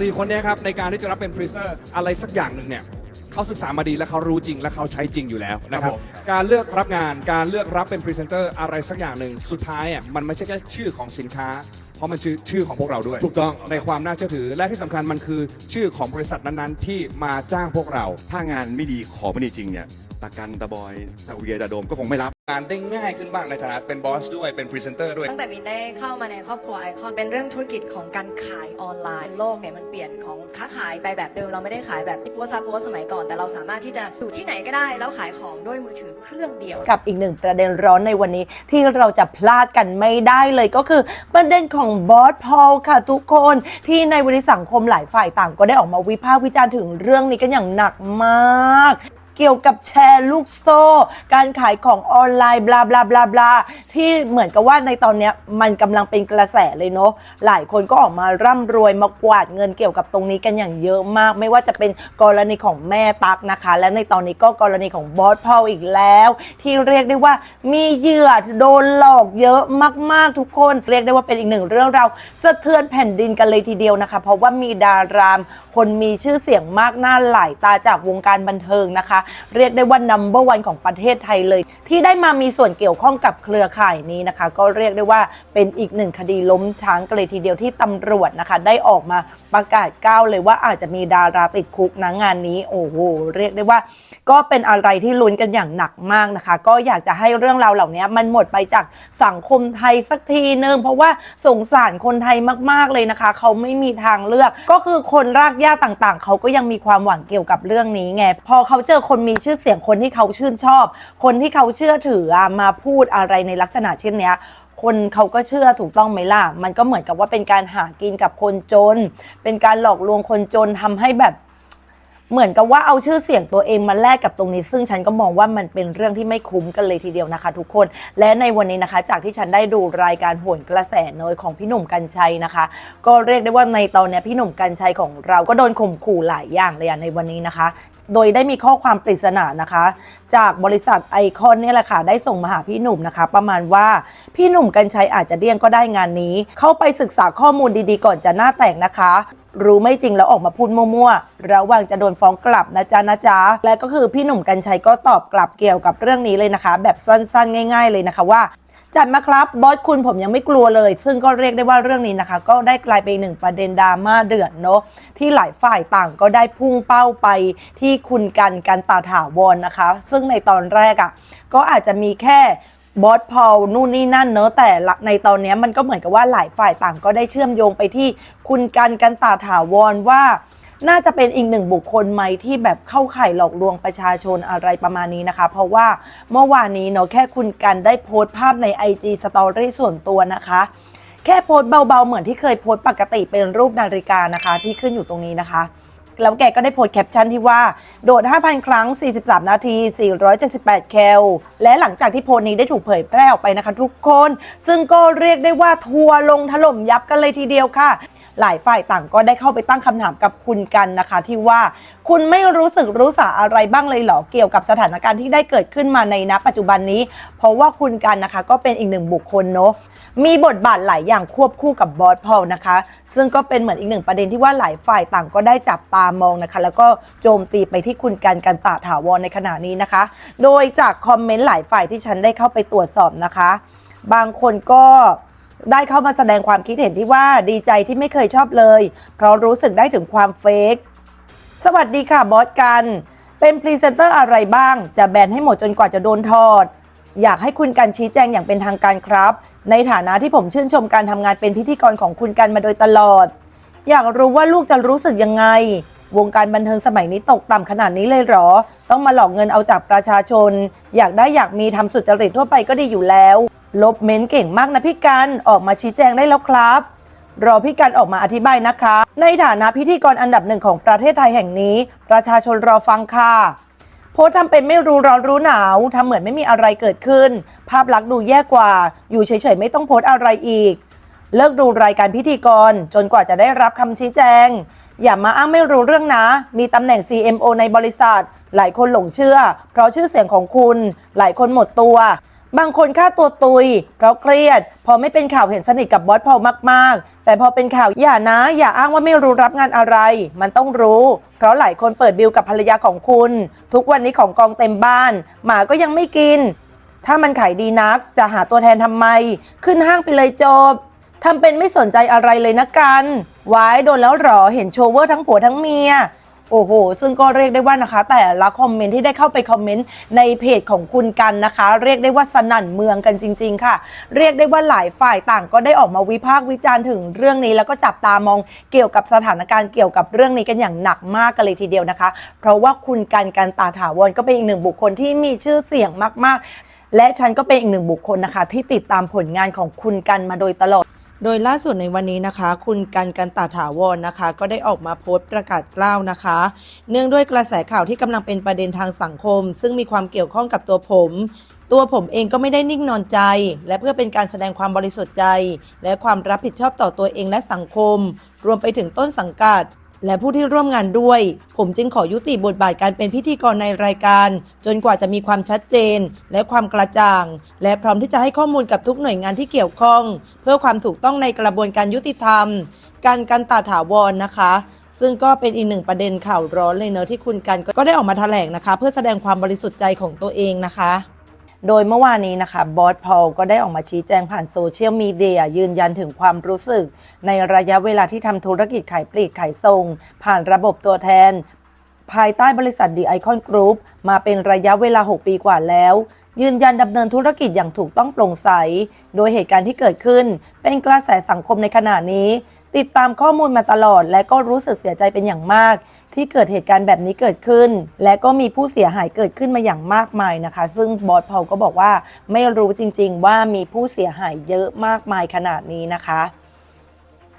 สี่คนเนี้ครับในการที่จะรับเป็นพรีเซนเตอร์อะไรสักอย่างหนึ่งเนี่ยเขาศึกษามาดีและเขารู้จริงและเขาใช้จริงอยู่แล้วนะคครัรับบผม การเลือกรับงานการเลือกรับเป็นพรีเซนเตอร์อะไรสักอย่างหนึ่งสุดท้ายอะมันไม่ใช่แค่ชื่อของสินค้า เพราะมันชื่อชื่อของพวกเราด้วย ถูกต้องในความน่าเชื่อถือและที่สำคัญมันคือชื่อของบริษัทนั้นๆ ที่มาจ้างพวกเรา ถ้างานไม่ดีของไม่ดีจริงเนี่ย ตากันตาบอยตาเวียตาโดมก็คงไม่รับ งานได้ง่ายขึ้นบ้างในฐานะเป็นบอสด้วยเป็นพรีเซนเตอร์ด้วย ตั้งแต่มินได้เข้ามาในครอบครัวไอคอนเป็นเรื่องธุรกิจของการขายออนไลน์โลกเนี่ยมันเปลี่ยนของค้าขายไปแบบเดิมเราไม่ได้ขายแบบวอทซับวอสมัยก่อน แต่เราสามารถที่จะอยู่ที่ไหนก็ได้ แล้วขายของด้วยมือถือเครื่องเดียว กับอีกหนึ่งประเด็นร้อนในวันนี้ที่เราจะพลาดกันไม่ได้เลยก็คือประเด็นของบอสพอลค่ะทุกคนที่ในวันนี้สังคมหลายฝ่ายต่างก็ได้ออกมาวิพากษ์วิจารณ์ถึงเรื่องนี้กันอย่างหนักมาก เกี่ยวกับแชร์ลูกโซ่ การขายของออนไลน์บลาบลาบลาบลาที่เหมือนกับว่าในตอนเนี้ยมันกำลังเป็นกระแสเลยเนาะหลายคนก็ออกมาร่ำรวยมากวาดเงินเกี่ยวกับตรงนี้กันอย่างเยอะมาก ไม่ว่าจะเป็นกรณีของแม่ตักนะคะ และในตอนนี้ก็กรณีของบอสพอลอีกแล้ว ที่เรียกได้ว่ามีเหยื่อโดนหลอกเยอะมากๆทุกคน เรียกได้ว่าเป็นอีกหนึ่งเรื่องราวสะเทือนแผ่นดินกันเลยทีเดียวนะคะ เพราะว่ามีดารามคนมีชื่อเสียงมากหน้าหลายตาจากวงการบันเทิงนะคะเรียกได้ว่านัมเบอร์วันของประเทศไทยเลย ที่ได้มามีส่วนเกี่ยวข้องกับเครือข่ายนี้นะคะ ก็เรียกได้ว่าเป็นอีกหนึ่งคดีล้มช้างกันเลยทีเดียวที่ตำรวจนะคะ ได้ออกมาประกาศก้าวเลยว่าอาจจะมีดาราติดคุกนะงานนี้โอ้โหเรียกได้ว่า ก็เป็นอะไรที่ลุ้นกันอย่างหนักมากนะคะ ก็อยากจะให้เรื่องราวเหล่านี้มันหมดไปจากสังคมไทยสักทีนึงเพราะว่าสงสารคนไทยมากๆเลยนะคะ เขาไม่มีทางเลือก ก็คือคนรากหญ้าต่างๆ เขาก็ยังมีความหวังเกี่ยวกับเรื่องนี้ไงพอเขาเจอคนมีชื่อเสียงคนที่เขาชื่นชอบ คนที่เขาเชื่อถืออะมาพูดอะไรในลักษณะเช่นเนี้ยคนเขาก็เชื่อถูกต้องไหมล่ะ มันก็เหมือนกับว่าเป็นการหากินกับคนจน เป็นการหลอกลวงคนจนทำให้แบบ เหมือนกับว่าเอาชื่อเสียงตัวเองมาแลกกับตรงนี้ ซึ่งฉันก็มองว่ามันเป็นเรื่องที่ไม่คุ้มกันเลยทีเดียวนะคะ ทุกคน และในวันนี้นะคะ จากที่ฉันได้ดูรายการโหนกระแสเนยของพี่หนุ่มกัญชัยนะคะ ก็เรียกได้ว่าในตอนนี้พี่หนุ่มกัญชัยของเราก็โดนข่มขู่หลายอย่างเลยในวันนี้นะคะ โดยได้มีข้อความปริศนานะคะ จากบริษัทไอคอนเนี่ยแหละค่ะได้ส่งมาหาพี่หนุ่มนะคะ ประมาณว่าพี่หนุ่มกัญชัยอาจจะเลี่ยงก็ได้งานนี้ เข้าไปศึกษาข้อมูลดีๆ ก่อนจะหน้าแตกนะคะ รู้ไม่จริงแล้วออกมาพูดมั่วๆ ระหว่างจะโดนฟ้องกลับนะจ๊ะนะจ๊ะ และก็คือพี่หนุ่มกัญชัยก็ตอบกลับเกี่ยวกับเรื่องนี้เลยนะคะ แบบสั้นๆ ง่าย ๆ เลยนะคะว่าจัดมาครับบอสคุณผมยังไม่กลัวเลย ซึ่งก็เรียกได้ว่าเรื่องนี้นะคะ ก็ได้กลายเป็นหนึ่งประเด็นดราม่าเดือดเนาะที่หลายฝ่ายต่างก็ได้พุ่งเป้าไปที่คุณกันกันตาถาวรนะคะ ซึ่งในตอนแรกอะ่ะก็อาจจะมีแค่ บอสพอลนู่นนี่นั่นเนอะแต่ละในตอนนี้มันก็เหมือนกับว่าหลายฝ่ายต่างก็ได้เชื่อมโยงไปที่คุณกันกันตาถาวรว่า น่าจะเป็นอีกหนึ่งบุคคลไหมที่แบบเข้าข่ายหลอกลวงประชาชนอะไรประมาณนี้นะคะ เพราะว่าเมื่อวานนี้เนาะแค่คุณกันได้โพสต์ภาพใน IG Story ส่วนตัวนะคะแค่โพสต์เบาๆ เหมือนที่เคยโพสต์ปกติเป็นรูปนาฬิกานะคะ ที่ขึ้นอยู่ตรงนี้นะคะ แล้วแกก็ได้โพสแคปชั่นที่ว่า โดด 5,000 ครั้ง 43 นาที 478 แคล และหลังจากที่โพสนี้ได้ถูกเผยแพร่ออกไปนะคะทุกคน ซึ่งก็เรียกได้ว่าทัวลงถล่มยับกันเลยทีเดียวค่ะ หลายฝ่ายต่างก็ได้เข้าไปตั้งคำถามกับคุณกันนะคะที่ว่า คุณไม่รู้สึกรู้สาอะไรบ้างเลยเหรอเกี่ยวกับสถานการณ์ที่ได้เกิดขึ้นมาในณปัจจุบันนี้ เพราะว่าคุณกันนะคะก็เป็นอีกหนึ่งบุคคลเนาะ มีบทบาทหลายอย่างควบคู่กับบอสพอลนะคะ ซึ่งก็เป็นเหมือนอีกหนึ่งประเด็นที่ว่าหลายฝ่ายต่างก็ได้จับตามองนะคะ แล้วก็โจมตีไปที่คุณกันกันตาถาวรในขณะนี้นะคะ โดยจากคอมเมนต์หลายฝ่ายที่ฉันได้เข้าไปตรวจสอบนะคะ บางคนก็ได้เข้ามาแสดงความคิดเห็นที่ว่าดีใจที่ไม่เคยชอบเลย เพราะรู้สึกได้ถึงความเฟกสวัสดีค่ะบอสกัน เป็นพรีเซนเตอร์อะไรบ้าง จะแบนให้หมดจนกว่าจะโดนทอด อยากให้คุณกันชี้แจงอย่างเป็นทางการครับ ในฐานะที่ผมชื่นชมการทำงานเป็นพิธีกรของคุณกันมาโดยตลอด อยากรู้ว่าลูกจะรู้สึกยังไง วงการบันเทิงสมัยนี้ตกต่ำขนาดนี้เลยเหรอ ต้องมาหลอกเงินเอาจากประชาชน อยากได้อยากมีทำสุจริตทั่วไปก็ดีอยู่แล้ว ลบเม้นเก่งมากนะพี่กันออกมาชี้แจงได้แล้วครับรอพี่กันออกมาอธิบายนะคะ ในฐานะพิธีกรอันดับหนึ่งของประเทศไทยแห่งนี้ ประชาชนรอฟังค่ะ พสทำเป็นไม่รู้ร้อนรู้หนาวทำเหมือนไม่มีอะไรเกิดขึ้น ภาพลักษณ์ดูแย่กว่า อยู่เฉยๆไม่ต้องโพสอะไรอีก เลิกดูรายการพิธีกร จนกว่าจะได้รับคำชี้แจง อย่ามาอ้างไม่รู้เรื่องนะ มีตำแหน่ง CMO ในบริษัท หลายคนหลงเชื่อ เพราะชื่อเสียงของคุณ หลายคนหมดตัว บางคนฆ่าตัวตุย เพราะเครียด พอไม่เป็นข่าวเห็นสนิทกับบอสพอลมาก ๆ แต่พอเป็นข่าวอย่านะ อย่าอ้างว่าไม่รู้รับงานอะไร มันต้องรู้ เพราะหลายคนเปิดบิลกับภรรยาของคุณ ทุกวันนี้ของกองเต็มบ้าน หมาก็ยังไม่กิน ถ้ามันขายดีนัก จะหาตัวแทนทำไม ขึ้นห้างไปเลยจบทำเป็นไม่สนใจอะไรเลยนะกันวายโดนแล้วหรอเห็นโชเวอร์ทั้งผัวทั้งเมีย โอ้โห ซึ่งก็เรียกได้ว่านะคะ แต่ละคอมเมนต์ที่ได้เข้าไปคอมเมนต์ในเพจของคุณกันนะคะ เรียกได้ว่าสนั่นเมืองกันจริง ๆ ค่ะ เรียกได้ว่าหลายฝ่ายต่างก็ได้ออกมาวิพากษ์วิจารณ์ถึงเรื่องนี้ แล้วก็จับตามองเกี่ยวกับสถานการณ์เกี่ยวกับเรื่องนี้กันอย่างหนักมากกันเลยทีเดียวนะคะ เพราะว่าคุณกันกันตาถาวรก็เป็นอีกหนึ่งบุคคลที่มีชื่อเสียงมาก ๆ และฉันก็เป็นอีกหนึ่งบุคคลนะคะ ที่ติดตามผลงานของคุณกันมาโดยตลอด โดยล่าสุดในวันนี้นะคะ คุณกันกันตาถาวรนะคะ ก็ได้ออกมาโพสต์ประกาศกล้าวนะคะ เนื่องด้วยกระแสข่าวที่กำลังเป็นประเด็นทางสังคม ซึ่งมีความเกี่ยวข้องกับตัวผม ตัวผมเองก็ไม่ได้นิ่งนอนใจ และเพื่อเป็นการแสดงความบริสุทธิ์ใจ และความรับผิดชอบต่อตัวเองและสังคม รวมไปถึงต้นสังกัด และผู้ที่ร่วมงานด้วย ผมจึงขอยุติบทบาทการเป็นพิธีกรในรายการ จนกว่าจะมีความชัดเจน และความกระจ่าง และพร้อมที่จะให้ข้อมูลกับทุกหน่วยงานที่เกี่ยวข้อง เพื่อความถูกต้องในกระบวนการยุติธรรม การกันตาถาวรนะคะ ซึ่งก็เป็นอีกหนึ่งประเด็นข่าวร้อนเลยเนอะที่คุณกันก็ได้ออกมาแถลงนะคะ เพื่อแสดงความบริสุทธิ์ใจของตัวเองนะคะ โดยเมื่อวานนี้นะคะบอสพอลก็ได้ออกมาชี้แจงผ่านโซเชียลมีเดียยืนยันถึงความรู้สึก ในระยะเวลาที่ทำธุรกิจขายปลีกขายส่ง ผ่านระบบตัวแทน ภายใต้บริษัท The Icon Group มาเป็นระยะเวลา 6 ปีกว่าแล้วยืนยันดำเนินธุรกิจอย่างถูกต้องโปร่งใส โดยเหตุการณ์ที่เกิดขึ้น เป็นกระแสสังคมในขณะนี้ ติดตามข้อมูลมาตลอด และก็รู้สึกเสียใจเป็นอย่างมาก ที่เกิดเหตุการณ์แบบนี้เกิดขึ้น และก็มีผู้เสียหายเกิดขึ้นมาอย่างมากมายนะคะ ซึ่งบอสพอลก็บอกว่าไม่รู้จริง ๆ ว่ามีผู้เสียหายเยอะมากมายขนาดนี้นะคะ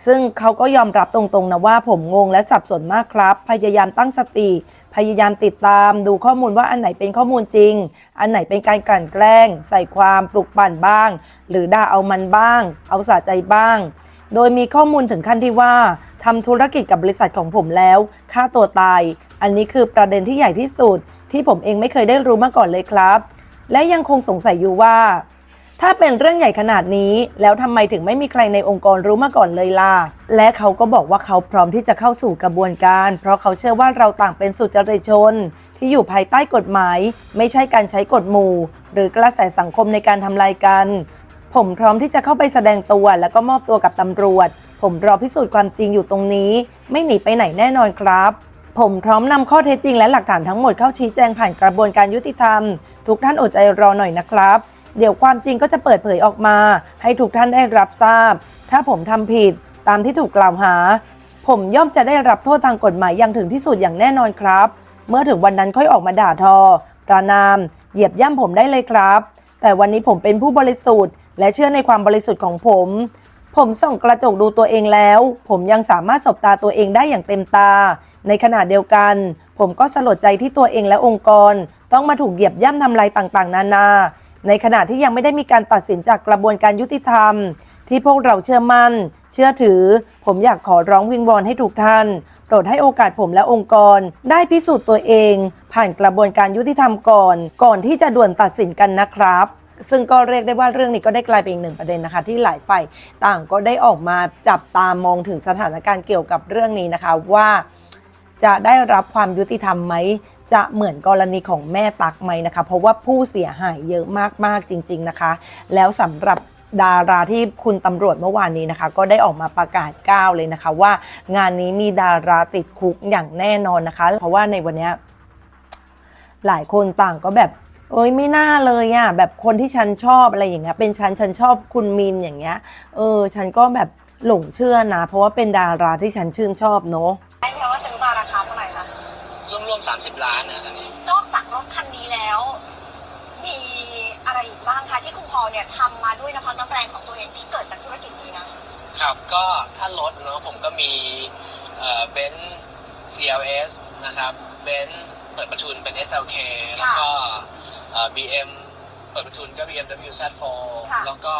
ซึ่งเขาก็ยอมรับตรงๆนะว่าผมงงและสับสนมากครับ พยายามตั้งสติ พยายามติดตาม ดูข้อมูลว่าอันไหนเป็นข้อมูลจริง อันไหนเป็นการกลั่นแกล้ง ใส่ความปลุกปั่นบ้าง หรือด่าเอามันบ้าง เอาสะใจบ้าง โดยมีข้อมูลถึงขั้นที่ว่าทำธุรกิจกับบริษัทของผมแล้วฆ่าตัวตาย อันนี้คือประเด็นที่ใหญ่ที่สุด ที่ผมเองไม่เคยได้รู้มาก่อนเลยครับ และยังคงสงสัยอยู่ว่า ถ้าเป็นเรื่องใหญ่ขนาดนี้ แล้วทำไมถึงไม่มีใครในองค์กรรู้มาก่อนเลยล่ะ และเขาก็บอกว่าเขาพร้อมที่จะเข้าสู่กระบวนการ เพราะเขาเชื่อว่าเราต่างเป็นสุจริตชน ที่อยู่ภายใต้กฎหมาย ไม่ใช่การใช้กฎหมู่ หรือกระแสสังคมในการทำลายกัน ผมพร้อมที่จะเข้าไปแสดงตัวแล้วก็มอบตัวกับตำรวจ ผมรอพิสูจน์ความจริงอยู่ตรงนี้ ไม่หนีไปไหนแน่นอนครับ ผมพร้อมนำข้อเท็จจริงและหลักฐานทั้งหมดเข้าชี้แจงผ่านกระบวนการยุติธรรม ทุกท่านอดใจรอหน่อยนะครับ เดี๋ยวความจริงก็จะเปิดเผยออกมา ให้ทุกท่านได้รับทราบ ถ้าผมทำผิดตามที่ถูกกล่าวหา ผมย่อมจะได้รับโทษทางกฎหมายอย่างถึงที่สุดอย่างแน่นอนครับ เมื่อถึงวันนั้นค่อยออกมาด่าทอประนาม เหยียบย่ำผมได้เลยครับ แต่วันนี้ผมเป็นผู้บริสุทธิ์ และเชื่อในความบริสุทธิ์ของผม ผมส่องกระจกดูตัวเองแล้ว ผมยังสามารถสบตาตัวเองได้อย่างเต็มตา ในขณะเดียวกัน ผมก็สลดใจที่ตัวเองและองค์กร ต้องมาถูกเหยียบย่ำทำลายต่างๆ นานา ในขณะที่ยังไม่ได้มีการตัดสินจากกระบวนการยุติธรรม ที่พวกเราเชื่อมั่น เชื่อถือ ผมอยากขอร้องวิงวอนให้ทุกท่านโปรดให้โอกาสผมและองค์กร ได้พิสูจน์ตัวเอง ผ่านกระบวนการยุติธรรมก่อน ก่อนที่จะด่วนตัดสินกันนะครับ ซึ่งก็เรียกได้ว่าเรื่องนี้ก็ได้กลายเป็นอีกหนึ่งประเด็นนะคะ ที่หลายฝ่ายต่างก็ได้ออกมาจับตามองถึงสถานการณ์เกี่ยวกับเรื่องนี้นะคะว่าจะได้รับความยุติธรรมไหม จะเหมือนกรณีของแม่ตักไหมนะคะ เพราะว่าผู้เสียหายเยอะมาก ๆ จริง ๆ นะคะ แล้วสำหรับดาราที่คุณตำรวจเมื่อวานนี้นะคะ ก็ได้ออกมาประกาศก้าวเลยนะคะ ว่างานนี้มีดาราติดคุกอย่างแน่นอนนะคะ เพราะว่าในวันนี้หลายคนต่างก็แบบ เอ้ยไม่น่าเลยอะ่ะแบบคนที่ฉันชอบอะไรอย่างเงี้ยเป็นฉันฉันชอบคุณมินอย่างเงี้ยเออ ฉันก็แบบหลงเชื่อนะ เพราะว่าเป็นดาราที่ฉันชื่นชอบเนาะไอ้ที่ว่าซื้อมาราคาเท่าไหร่คะรวมๆ30ล้านนะอันนี้ นอกจากรถคันนี้แล้ว มีอะไรอีกบ้างคะที่คุณพอเนี่ยทำมาด้วยน้ำพักน้ำแรงของตัวเองที่เกิดจากธุรกิจนี้นะครับก็ถ้ารถเนอะผมก็มีเบนซ์ CLS นะครับเบนซ์เปิดประทุนเป็น SLK แล้วก็ เอ่อ BM เปิดประทุนก็ BMW Z4 ค่ะ แล้วก็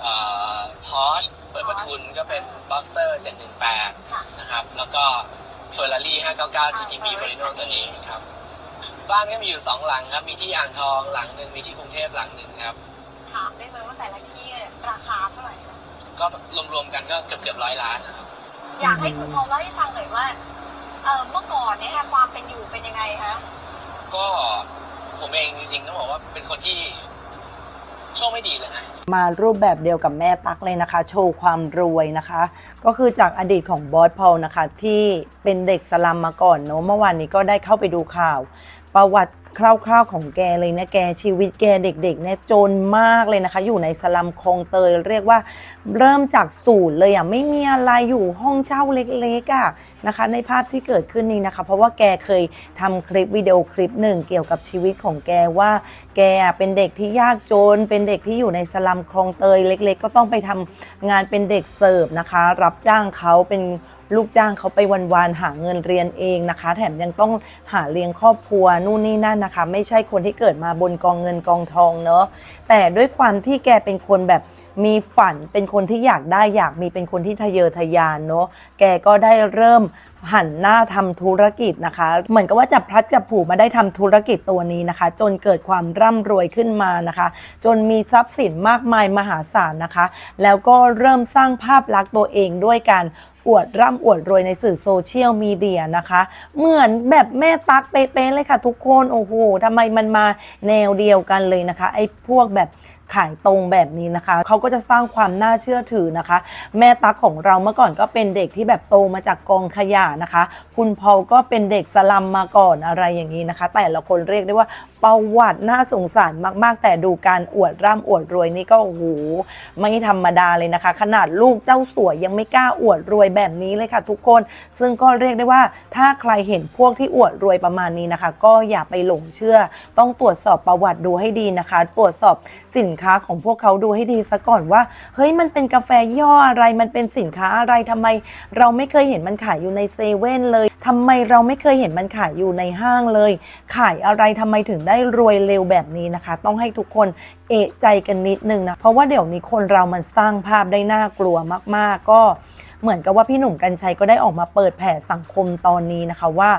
เอ่อ Porsche เปิดประทุนก็เป็น Boxster 718ค่ะนะครับ แล้วก็ Ferrari 599 GTB Ferrino ตัวนี้ครับ บ้านก็มีอยู่สองหลังครับ มีที่อ่างทองหลังหนึ่งมีที่กรุงเทพหลังหนึ่งครับ ถามได้ไหมว่าแต่ละที่ราคาเท่าไหร่คะก็รวมๆกันก็เกือบเกือบร้อยล้านนะครับ อยากให้คุณพอเล่าให้ฟังหน่อยว่าเออเมื่อก่อนเนี่ยความเป็นอยู่เป็นยังไงคะ ก็ ผมเองจริงๆต้องบอกว่าเป็นคนที่โชคไม่ดีเลยนะ มารูปแบบเดียวกับแม่ตั๊กเลยนะคะ โชว์ความรวยนะคะ ก็คือจากอดีตของบอสพอลนะคะ ที่เป็นเด็กสลัมมาก่อนเนอะเมื่อวานนี้ก็ได้เข้าไปดูข่าว ประวัติคร่าวๆของแกเลยนะแกชีวิตแกเด็กๆเนี่ยจนมากเลยนะคะ อยู่ในสลัมคลองเตยเรียกว่าเริ่มจากศูนย์เลยอะไม่มีอะไรอยู่ห้องเช่าเล็กๆอะนะคะ ในภาพที่เกิดขึ้นนี้นะคะ เพราะว่าแกเคยทำคลิปวิดีโอคลิปหนึ่งเกี่ยวกับชีวิตของแกว่า แกเป็นเด็กที่ยากจน เป็นเด็กที่อยู่ในสลัมคลองเตยเล็ก ๆ ก็ต้องไปทำงานเป็นเด็กเสิร์ฟนะคะ รับจ้างเขาเป็น ลูกจ้างเขาไปวันๆหาเงินเรียนเองนะคะ แถมยังต้องหาเลี้ยงครอบครัวนู่นนี่นั่นนะคะ ไม่ใช่คนที่เกิดมาบนกองเงินกองทองเนอะแต่ด้วยความที่แกเป็นคนแบบมีฝันเป็นคนที่อยากได้อยากมีเป็นคนที่ทะเยอทะยานเนอะแกก็ได้เริ่มหันหน้าทำธุรกิจนะคะ เหมือนกับว่าจับพลัดจับผูมาได้ทำธุรกิจตัวนี้นะคะ จนเกิดความร่ำรวยขึ้นมานะคะ จนมีทรัพย์สินมากมายมหาศาลนะคะ แล้วก็เริ่มสร้างภาพลักษณ์ตัวเองด้วยการ อวดร่ำอวดรวยในสื่อโซเชียลมีเดียนะคะ เหมือนแบบแม่ตั๊กเป๊ะๆเลยค่ะทุกคน โอ้โหทำไมมันมาแนวเดียวกันเลยนะคะ ไอ้พวกแบบขายตรงแบบนี้นะคะ เขาก็จะสร้างความน่าเชื่อถือนะคะ แม่ตั๊กของเราเมื่อก่อนก็เป็นเด็กที่แบบโตมาจากกองขยะนะคะ คุณพอลก็เป็นเด็กสลัมมาก่อนอะไรอย่างนี้นะคะ แต่ละคนเรียกได้ว่า ประวัติน่าสงสารมากๆ แต่ดูการอวดร่ำอวดรวยนี่ก็โอ้โหไม่ธรรมดาเลยนะคะ ขนาดลูกเจ้าสัวยังไม่กล้าอวดรวยแบบนี้เลยค่ะทุกคน ซึ่งก็เรียกได้ว่าถ้าใครเห็นพวกที่อวดรวยประมาณนี้นะคะ ก็อย่าไปหลงเชื่อ ต้องตรวจสอบประวัติดูให้ดีนะคะ ตรวจสอบสินค้าของพวกเขาดูให้ดีซะก่อนว่า เฮ้ยมันเป็นกาแฟย่ออะไรมันเป็นสินค้าอะไรทำไม เราไม่เคยเห็นมันขายอยู่ในเซเว่นเลยทำไมเราไม่เคยเห็นมันขายอยู่ในห้างเลย ขายอะไรทำไมถึงได้ได้รวยเร็วแบบนี้นะคะ ต้องให้ทุกคนเอะใจกันนิดนึงนะ เพราะว่าเดี๋ยวนี้คนเรามันสร้างภาพได้น่ากลัวมาก ๆ ก็เหมือนกับว่าพี่หนุ่มกัญชัยก็ได้ออกมาเปิดแผ่สังคมตอนนี้นะคะว่า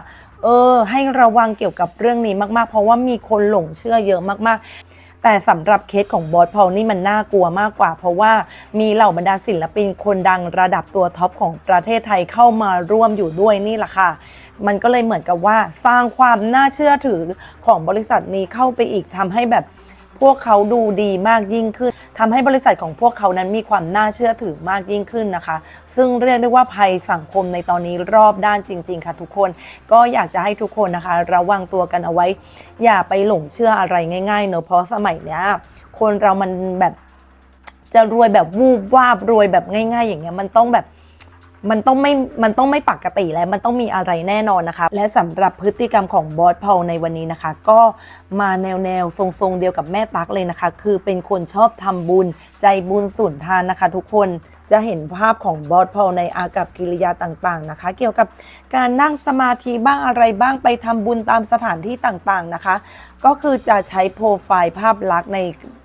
เออให้ระวังเกี่ยวกับเรื่องนี้มาก ๆ เพราะว่ามีคนหลงเชื่อเยอะมาก ๆ แต่สำหรับเคสของบอสพอลนี่มันน่ากลัวมากกว่า เพราะว่ามีเหล่าบรรดาศิลปินคนดังระดับตัวท็อปของประเทศไทยเข้ามาร่วมอยู่ด้วยนี่แหละค่ะ มันก็เลยเหมือนกับว่าสร้างความน่าเชื่อถือของบริษัทนี้เข้าไปอีกทำให้แบบ พวกเขาดูดีมากยิ่งขึ้นทำให้บริษัทของพวกเขานั้นมีความน่าเชื่อถือมากยิ่งขึ้นนะคะ ซึ่งเรียกได้ว่าภัยสังคมในตอนนี้รอบด้านจริง ๆ ค่ะทุกคน ก็อยากจะให้ทุกคนนะคะ ระวังตัวกันเอาไว้ อย่าไปหลงเชื่ออะไรง่ายๆเนอะเพราะสมัยเนี้ยคนเรามันแบบจะรวยแบบวูบวาบรวยแบบง่าย ๆ อย่างเงี้ยมันต้องแบบ มันต้องไม่ มันต้องไม่ปกติแล้วมันต้องมีอะไรแน่นอนนะคะ และสำหรับพฤติกรรมของบอสพอลในวันนี้นะคะ ก็มาแนวแนวทรงๆเดียวกับแม่ตั๊กเลยนะคะ คือเป็นคนชอบทำบุญใจบุญสุนทานนะคะ ทุกคนจะเห็นภาพของบอสพอลในอากับกิริยาต่างๆนะคะ เกี่ยวกับการนั่งสมาธิบ้างอะไรบ้างไปทำบุญตามสถานที่ต่างๆนะคะ ก็คือจะใช้โปรไฟล์ภาพลักษณ์ใน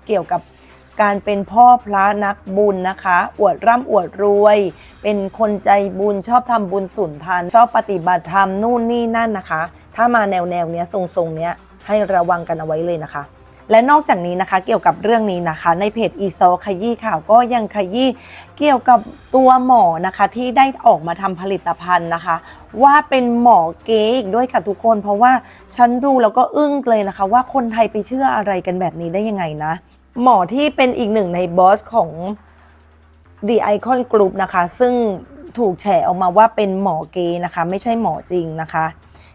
เกี่ยวกับ การเป็นพ่อพระนักบุญนะคะ อวดร่ำอวดรวย เป็นคนใจบุญชอบทำบุญสุนทาน ชอบปฏิบัติธรรมนู่นนี่นั่นนะคะ ถ้ามาแนวแนวเนี้ยทรงๆเนี้ยให้ระวังกันเอาไว้เลยนะคะ และนอกจากนี้นะคะเกี่ยวกับเรื่องนี้นะคะ ในเพจอีโซขยี้ข่าวก็ยังขยี้เกี่ยวกับตัวหมอนะคะที่ได้ออกมาทำผลิตภัณฑ์นะคะ ว่าเป็นหมอเก๊อีกด้วยค่ะทุกคน เพราะว่าฉันดูแล้วก็อึ้งเลยนะคะ ว่าคนไทยไปเชื่ออะไรกันแบบนี้ได้ยังไงนะ หมอที่เป็นอีกหนึ่งในบอสของ The Icon Group นะคะ ซึ่งถูกแฉออกมาว่าเป็นหมอเกย์นะคะ ไม่ใช่หมอจริงนะคะ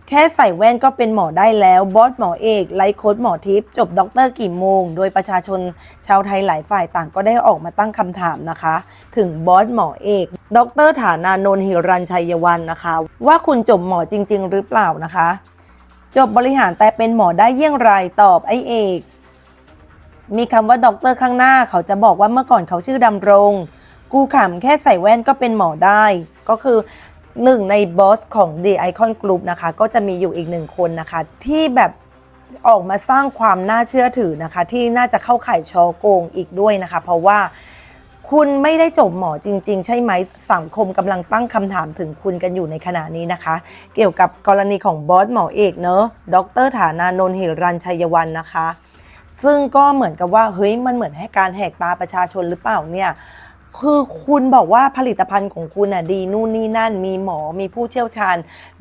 แค่ใส่แว่นก็เป็นหมอได้แล้ว บอสหมอเอกไลฟ์โค้ดหมอทิพย์จบด็อกเตอร์กี่โมง โดยประชาชนชาวไทยหลายฝ่ายต่างก็ได้ออกมาตั้งคำถามนะคะ ถึงบอสหมอเอกด็อกเตอร์ฐานานนท์หิรัญชัยวันนะคะ ว่าคุณจบหมอจริง ๆ หรือเปล่านะคะ จบบริหารแต่เป็นหมอได้เยี่ยงไรตอบไอเอก มีคำว่าด็อกเตอร์ข้างหน้าเขาจะบอกว่าเมื่อก่อนเขาชื่อดำรง กูขำแค่ใส่แว่นก็เป็นหมอได้ ก็คือหนึ่งในบอสของ The Icon Group นะคะ ก็จะมีอยู่อีกหนึ่งคนนะคะ ที่แบบออกมาสร้างความน่าเชื่อถือนะคะ ที่น่าจะเข้าข่ายชอโกงอีกด้วยนะคะ เพราะว่าคุณไม่ได้จบหมอจริง ๆ ใช่ไหมสังคมกำลังตั้งคำถามถึงคุณกันอยู่ในขณะนี้นะคะ เกี่ยวกับกรณีของบอสหมอเอกเนอะดรฐานานนท์เหรัญชัยวันนะคะ ซึ่งก็เหมือนกับว่าเฮ้ยมันเหมือนให้การแหกตาประชาชนหรือเปล่าเนี่ย คือคุณบอกว่าผลิตภัณฑ์ของคุณน่ะดีนู่นนี่นั่น มีหมอมีผู้เชี่ยวชาญ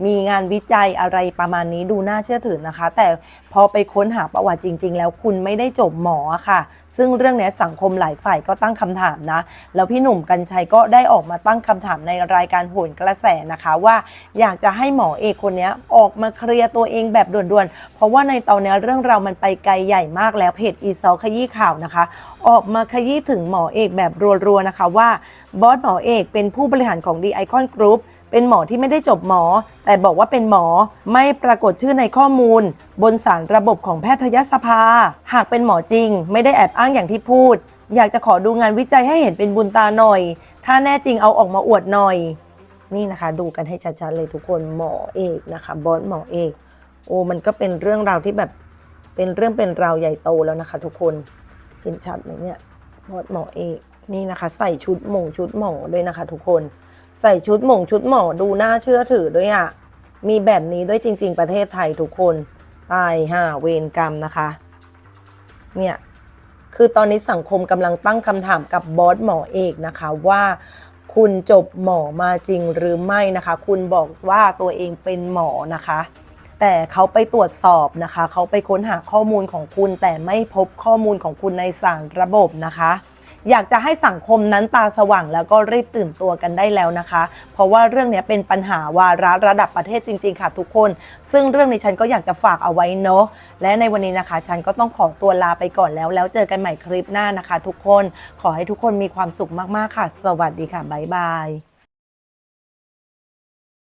มีงานวิจัยอะไรประมาณนี้ดูน่าเชื่อถือนะคะ แต่พอไปค้นหาประวัติจริง ๆ แล้วคุณไม่ได้จบหมอค่ะ ซึ่งเรื่องนี้สังคมหลายฝ่ายก็ตั้งคำถามนะ แล้วพี่หนุ่มกัญชัยก็ได้ออกมาตั้งคำถามในรายการโหนกระแสนะคะ ว่าอยากจะให้หมอเอกคนนี้ออกมาเคลียร์ตัวเองแบบด่วนๆเพราะว่าในตอนนี้เรื่องเรามันไปไกลใหญ่มากแล้วเพจอีซอขยี้ข่าวนะคะ ออกมาขยี้ถึงหมอเอกแบบรัวๆนะคะว่าบอสหมอเอกเป็นผู้บริหารของ d ีไอคอนกรุ๊ปเป็นหมอที่ไม่ได้จบหมอ แต่บอกว่าเป็นหมอไม่ปรากฏชื่อในข้อมูล บนสารระบบของแพทยสภา หากเป็นหมอจริง ไม่ได้แอบอ้างอย่างที่พูด อยากจะขอดูงานวิจัยให้เห็นเป็นบุญตาหน่อย ถ้าแน่จริงเอาออกมาอวดหน่อย นี่นะคะ ดูกันให้ชัดๆเลยทุกคนหมอเอกนะคะบอสหมอเอกโอ้มันก็เป็นเรื่องราวที่แบบเป็นเรื่องเป็นราวใหญ่โตแล้วนะคะ ทุกคนเห็นชัดไหมเนี่ยบอสหมอเอก นี่นะคะ ใส่ชุดหมงชุดหมอด้วยนะคะ ทุกคน ใส่ชุดหมงชุดหมอดูน่าเชื่อถือด้วยอะ่ะมีแบบนี้ด้วยจริง ๆ ประเทศไทยทุกคนตายห่าเวรกรรมนะคะ เนี่ยคือตอนนี้สังคมกำลังตั้งคำถามกับบอสหมอเอกนะคะว่า คุณจบหมอมาจริงหรือไม่นะคะ คุณบอกว่าตัวเองเป็นหมอนะคะ แต่เขาไปตรวจสอบนะคะ เขาไปค้นหาข้อมูลของคุณแต่ไม่พบข้อมูลของคุณในสารระบบนะคะ อยากจะให้สังคมนั้นตาสว่างแล้วก็รีบตื่นตัวกันได้แล้วนะคะ เพราะว่าเรื่องนี้เป็นปัญหาวาระระดับประเทศจริง ๆ ค่ะทุกคน ซึ่งเรื่องนี้ฉันก็อยากจะฝากเอาไว้เนาะและในวันนี้นะคะ ฉันก็ต้องขอตัวลาไปก่อนแล้ว แล้วเจอกันใหม่คลิปหน้านะคะ ทุกคนขอให้ทุกคนมีความสุขมากๆค่ะ สวัสดีค่ะบ๊ายบาย